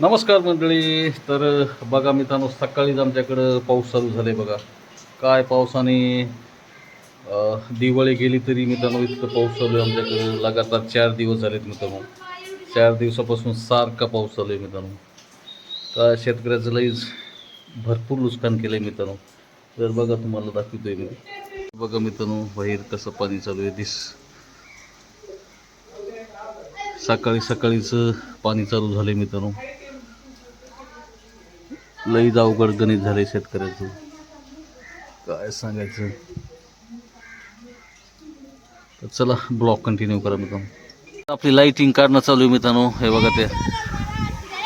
नमस्कार मंडळी. तर बघा मित्रांनो सकाळीच आमच्याकडं पाऊस चालू झाला आहे बघा. काय पावसाने दिवाळी गेली तरी मित्रांनो इतकं पाऊस चालू आहे आमच्याकडं. लगातार चार दिवस झालेत मित्रांनो. चार दिवसापासून सारखा पाऊस चालू आहे मित्रांनो. का शेतकऱ्याचं लईच भरपूर नुकसान केलं आहे मित्रांनो. तर बघा तुम्हाला दाखवतोय मी. बघा मित्रांनो बाहेर कसं पाणी चालू आहे. दिस सकाळी सकाळीचं पाणी चालू झालं आहे मित्रांनो. लईच अवघड गणित झाले शेतकऱ्याचं. काय सांगायचं? तर चला ब्लॉक कंटिन्यू करा मित्रांनो. आपली लाईटिंग काढणं चालू आहे मित्रांनो. हे बघा ते.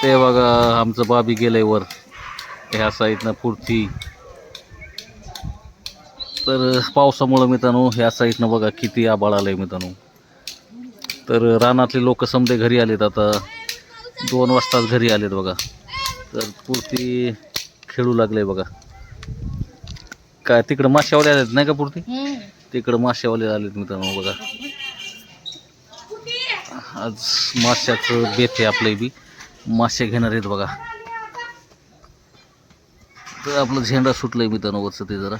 ते बघा आमचं बाबी गेलंय वर. ह्या साईडनं पुरती. तर पावसामुळं मित्रांनो ह्या साईडनं बघा किती आबाळ आलंय मित्रांनो. तर रानातले लोक समजे घरी आलेत आता. दोन वाजताच घरी आलेत बघा. तर पुरती खेळू लागले बघा. काय तिकडं माश्यावाले आलेत नाही का पुरती? तिकडं माश्यावाले आलेत मित्रांनो बघा. आज माश्याचं बेत आहे आपलं बी. मासे घेणार आहेत बघा. तर आपलं झेंडा सुटलंय मित्रांनो वरचं ते जरा.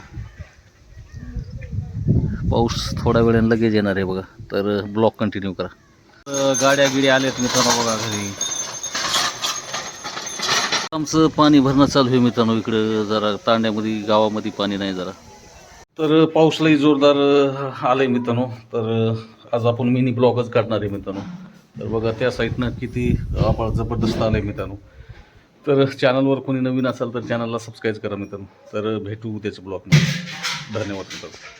पाऊस थोड्या वेळाने लगेच येणार आहे बघा. तर ब्लॉक कंटिन्यू करा. गाड्या गिड्या आल्यात मित्रांनो बघा घरी. आमचं पाणी भरणं चालू आहे मित्रांनो इकडं. जरा तांड्यामध्ये गावामध्ये पाणी नाही जरा. तर पाऊसलाही जोरदार आलं आलंय मित्रांनो. तर आज आपण मिनी ब्लॉकच काढणार आहे मित्रांनो. तर बघा त्या साईडनं किती आभाळ जबरदस्त आलंय मित्रांनो. तर चॅनलवर कोणी नवीन असाल तर चॅनलला सबस्क्राईब करा मित्रांनो. तर भेटू उद्याच्या ब्लॉगमध्ये धन्यवाद मित्रांनो.